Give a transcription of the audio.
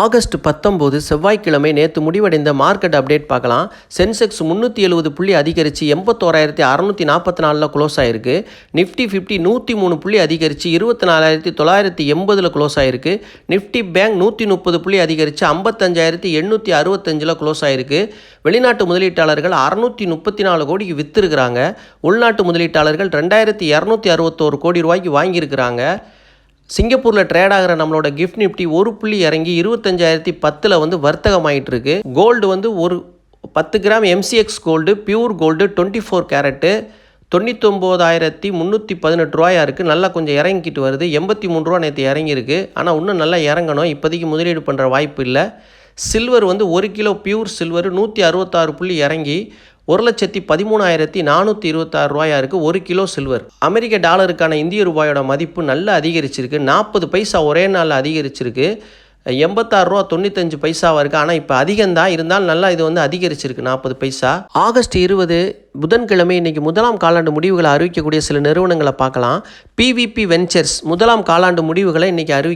August பத்தொம்போது செவ்வாய்க்கிழமை நேற்று முடிவடைந்த மார்க்கெட் அப்டேட் பார்க்கலாம். சென்செக்ஸ் முந்நூற்றி எழுபது புள்ளி அதிகரித்து எண்பத்தோராயிரத்தி அறநூற்றி நாற்பத்தி நாலில் க்ளோஸ் ஆயிருக்கு. நிஃப்டி ஃபிஃப்டி நூற்றி மூணு புள்ளி அதிகரித்து இருபத்தி நாலாயிரத்தி தொள்ளாயிரத்தி எண்பதில் க்ளோஸ் ஆயிருக்கு. நிஃப்டி பேங்க் நூற்றி முப்பது புள்ளி அதிகரித்து ஐம்பத்தஞ்சாயிரத்தி எண்ணூற்றி அறுபத்தஞ்சில் க்ளோஸ் ஆயிருக்கு. வெளிநாட்டு முதலீட்டாளர்கள் அறுநூற்றி முப்பத்தி நாலு கோடிக்கு விற்றுருக்குறாங்க உள்நாட்டு முதலீட்டாளர்கள் ரெண்டாயிரத்தி இரநூத்தி அறுபத்தோரு கோடி ரூபாய்க்கு வாங்கியிருக்கிறாங்க. சிங்கப்பூரில் ட்ரேட் ஆகிற நம்மளோட கிஃப்ட் நிஃப்டி ஒரு புள்ளி இறங்கி இருபத்தஞ்சாயிரத்தி பத்தில் வந்து வர்த்தகமாயிட்டு இருக்கு கோல்டு வந்து ஒரு பத்து gram MCX gold pure gold twenty four carat தொண்ணூத்தொம்போதாயிரத்தி முந்நூற்றி பதினெட்டு ரூபாயா இருக்குது நல்லா கொஞ்சம் இறங்கிக்கிட்டு வருது. எண்பத்தி மூணு ரூபா நேற்று இறங்கியிருக்கு. ஆனால் இன்னும் நல்லா இறங்கணும். இப்போதைக்கு முதலீடு பண்ணுற வாய்ப்பு இல்லை. சில்வர் வந்து ஒரு கிலோ பியூர் சில்வர் நூற்றி அறுபத்தாறு புள்ளி இறங்கி ஒரு லட்சத்தி பதிமூணாயிரத்தி நானூற்றி இருபத்தாறு ரூபாயா இருக்குது ஒரு கிலோ சில்வர் அமெரிக்க டாலருக்கான இந்திய ரூபாயோட மதிப்பு நல்லா அதிகரிச்சிருக்கு. நாற்பது பைசா ஒரே நாளில் அதிகரிச்சிருக்கு. எண்பத்தாறு ரூபா தொண்ணூத்தஞ்சு பைசாவாக இருக்குது ஆனால் இப்போ அதிகம்தான். இருந்தாலும் நல்லா இது வந்து அதிகரிச்சிருக்கு நாற்பது பைசா. ஆகஸ்ட் இருபது புதன்கிழமை இன்னைக்கு முதலாம் காலாண்டு முடிவுகளை அறிவிக்கக்கூடிய சில நிறுவனங்களை பார்க்கலாம். பிவிபி வெஞ்சர்ஸ் முதலாம் காலாண்டு முடிவுகளை இன்றைக்கி அறிவி